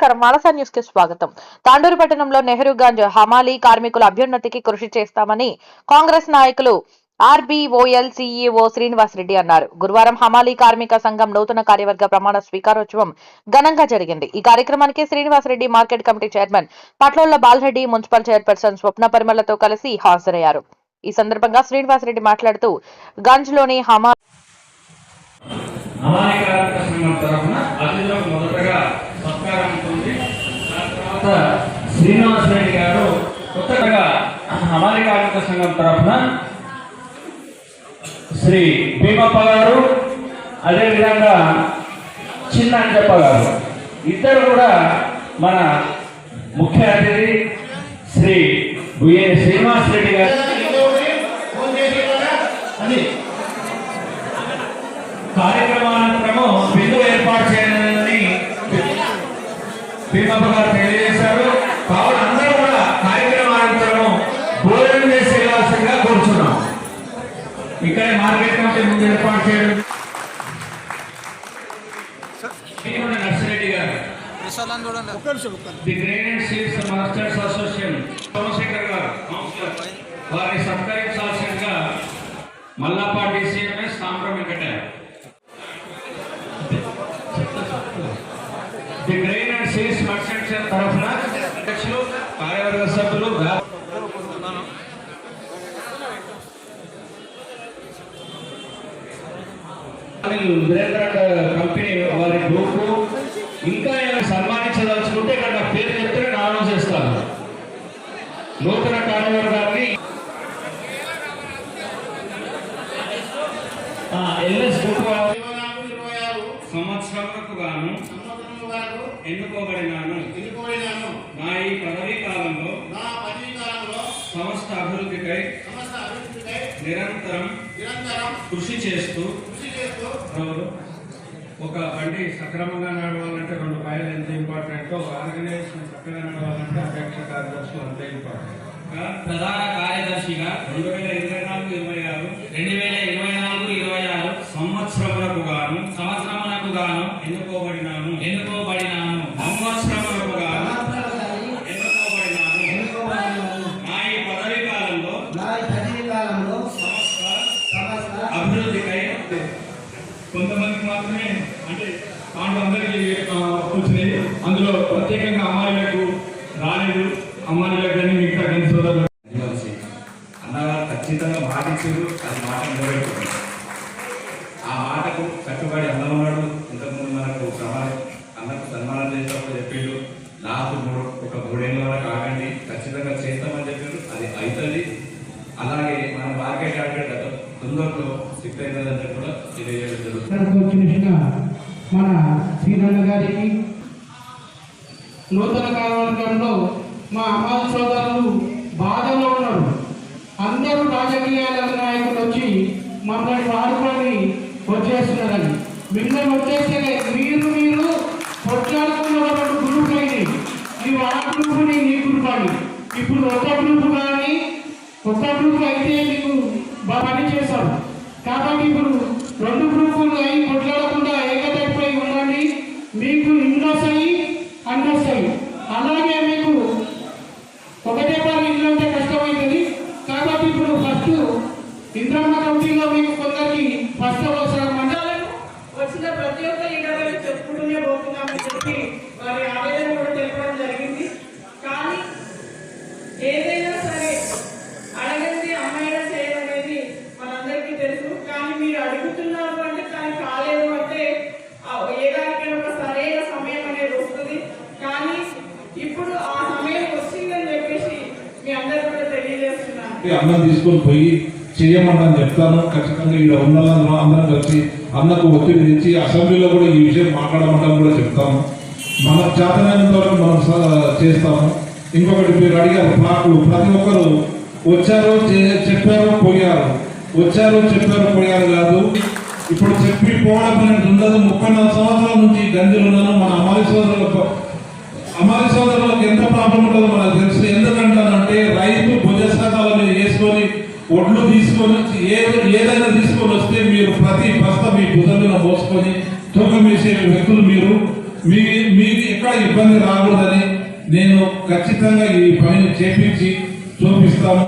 నమస్కారం. మానస న్యూస్కి స్వాగతం. తాండూరు పట్టణంలో నెహ్రూగంజ్ హమాలీ కార్మికుల అభ్యున్నతికి కృషి చేస్తామని కాంగ్రెస్ నాయకులు ఆర్బీఓఎల్ సీఈఓ శ్రీనివాస్ రెడ్డి అన్నారు. గురువారం హమాలీ కార్మిక సంఘం నూతన కార్యవర్గ ప్రమాణ స్వీకారోత్సవం ఘనంగా జరిగింది. ఈ కార్యక్రమానికి Srinivasa Reddy market committee chairman Patlolla Bala Reddy municipal chairperson Swapna పరిమళతో కలిసి హాజరయ్యారు. ఈ సందర్భంగా శ్రీనివాస్ రెడ్డి మాట్లాడుతూ గంజ్లోని హమా అమాయ ఉంటుంది. తర్వాత శ్రీనివాస రెడ్డి గారు కొత్తగా అమాయ కార్మిక సంఘం తరఫున శ్రీ భీమప్ప గారు అదేవిధంగా చిన్న అంజప్ప గారు. ఇద్దరు కూడా మన ముఖ్య అతిథి శ్రీ విఏ శ్రీనివాస్ రెడ్డి గారు అది కార్యక్రమానంతరము విందు ఏర్పాటు చేయాలని భీమప్ప గారు తెలియజేశారు. కావున అందరూ కూడా కార్యక్రమానంతరము భోజనం చేసి వెళ్ళాల్సిందిగా కోరుచున్నాం. ఇక్కడే మార్కెట్ కమిటీ ముందు ఏర్పాటు చేయడం. గారు. The grain seeds masters association. Somashekar గారు వారిని సత్కరించాల్సిందిగా Mallapati CMS Sambram Venkataiah the merchants తరఫున. అధ్యక్షులు కార్యవర్గ సభ్యులు వీరేంద్ర కంపెనీ వారి గ్రూప్. ఇంకా ఏమైనా సన్మానించదలుచుకుంటే ఇక్కడ నా పేరు చెప్తే నామం చేస్తాను నూతన కార్యవర్గాన్ని ఎల్ఎస్ గ్రూప్ సంవత్సరాలకు గాను గాను ఎన్నుకోబడినాను నా ఈ పదవీ కాలంలో సంస్థ అభివృద్ధికై నిరంతరం కృషి చేస్తూ ఎవరు? ఒక బండి సక్రమంగా నడవాలంటే రెండు పైలు ఎంత ఇంపార్టెంట్ ఒక ఆర్గనైజేషన్ చక్కగా నడవాలంటే అధ్యక్ష కార్యదర్శులు అంతే ఇంపార్టెంట్ ప్రధాన కార్యదర్శిగా రెండు వేల ఇరవై నాలుగు ఇరవై ఆరు రెండు వేల ఇరవై నాలుగు ఇరవై ఆరు సంవత్సరములకు గాను సంవత్సరమునకు గాను ఎన్నుకోబడినాను ఎన్నుకోబడినాను సంవత్సరములకు గాను ఎన్నుకోబడినాను నా ఈ పదవీ కాలంలో సంస్థ అభివృద్ధికై కొంతమందికి మాత్రమే అంటే ఆ, వచ్చినాయి అందులో ప్రత్యేకంగా అమ్మాయిలకు రాలేదు. అమ్మాయిలకు కానీ మిగతా కానీ సోదరులు అన్నగారు ఖచ్చితంగా మాట ఇచ్చారు. అది మాట నిలబెట్టుకున్నారు ఆ మాటకు కట్టుబడి అన్న ఉన్నాడు ఇంతకుముందు మనకు అన్నకు సన్మానం చేసినప్పుడు చెప్పిండు నాకు మూడు ఒక మూడేళ్ళ వరకు ఆగండి. ఖచ్చితంగా చేస్తామని చెప్పిండు అది అవుతుంది. అలాగే మన మార్కెట్ యార్డ్ గత తొందరలో సిక్ చెప్పి కూడా తెలియజేయడం జరుగుతుంది. మన శ్రీరన్న గారికి నూతన కార్యవర్గంలో మా అమ్మాయి సోదరులు బాధలో ఉన్నారు. అందరూ రాజకీయాల నాయకులు వచ్చి మమ్మల్ని వాడుకొని వచ్చేస్తున్నారని మిమ్మల్ని వచ్చేస్తే మీరు మీరు కొట్లాడుకున్న గ్రూప్ అయింది నీవు ఆ గ్రూపుని నీ గ్రూప్ అని ఇప్పుడు ఒక గ్రూప్ కానీ ఒక గ్రూప్ అయితే మీకు బాగా పని చేశారు. కాబట్టి ఇప్పుడు రెండు గ్రూపులు అయి కొట్లాడకుండా ఏకతైపై ఉండండి మీకు ఇండ్లస్ అయ్యి అండర్స్ అయ్యి అలాగే మీకు ఒకటే పని ఇల్లు అంటే కష్టమవుతుంది కాబట్టి ఇప్పుడు ఫస్ట్ ఇంద్రమ్మ కమిటీలో మీకు కొందరికి ఫస్ట్ అవసరం వచ్చిన ప్రతి ఒక్క లీడర్ చెప్పుకుంటూనే పోతున్నామని చెప్పి వారి ఆవేదన కూడా తెలపడం జరిగింది. కానీ ఏదైనా సరే అడగంది అమ్మాయినా చేయడం అనేది మనందరికీ తెలుసు. కానీ మీరు అడుగుతున్నారు అంటే కానీ కాలేదు అంటే ఆ ఏ దానికైనా ఒక సరైన సమయం అనేది వస్తుంది కానీ ఇప్పుడు ఆ సమయం వచ్చిందని చెప్పేసి మీ అందరికీ కూడా తెలియజేస్తున్నాను అన్నం తీసుకొని పోయి చేయమని చెప్తాను. ఖచ్చితంగా ఇక్కడ ఉన్న అందరం కలిసి అన్నకు ఒత్తిడి తెచ్చి అసెంబ్లీలో కూడా ఈ విషయం మాట్లాడమంటాం కూడా చెప్తాము మన చేతనైనంత వరకు మనం చేస్తాము. ఇంకొకటి మీరు అడిగారు ప్లాట్లు ప్రతి ఒక్కరు వచ్చారు చెప్పారు పోయారు. వచ్చారు చెప్పారు పోయారు కాదు. ఇప్పుడు చెప్పి పోవడం ఉండదు. ముప్పై నాలుగు సంవత్సరాల నుంచి గంజలు ఉన్నాను మన అమ్మాయి సోదరులకు అమ్మాయి సోదరులకు ఎంత ప్రాబ్లం ఉంటుందో మనకు తెలుసు. తీసుకొని ఒడ్లు తీసుకొని వచ్చి ఏ ఏదైనా తీసుకొని వస్తే మీరు ప్రతి బస్త మీ బుధమైన మోసుకొని తూకం వేసే వ్యక్తులు మీరు మీ మీది ఎక్కడ ఇబ్బంది రాకూడదని నేను ఖచ్చితంగా ఈ పనిని చేపించి చూపిస్తాను.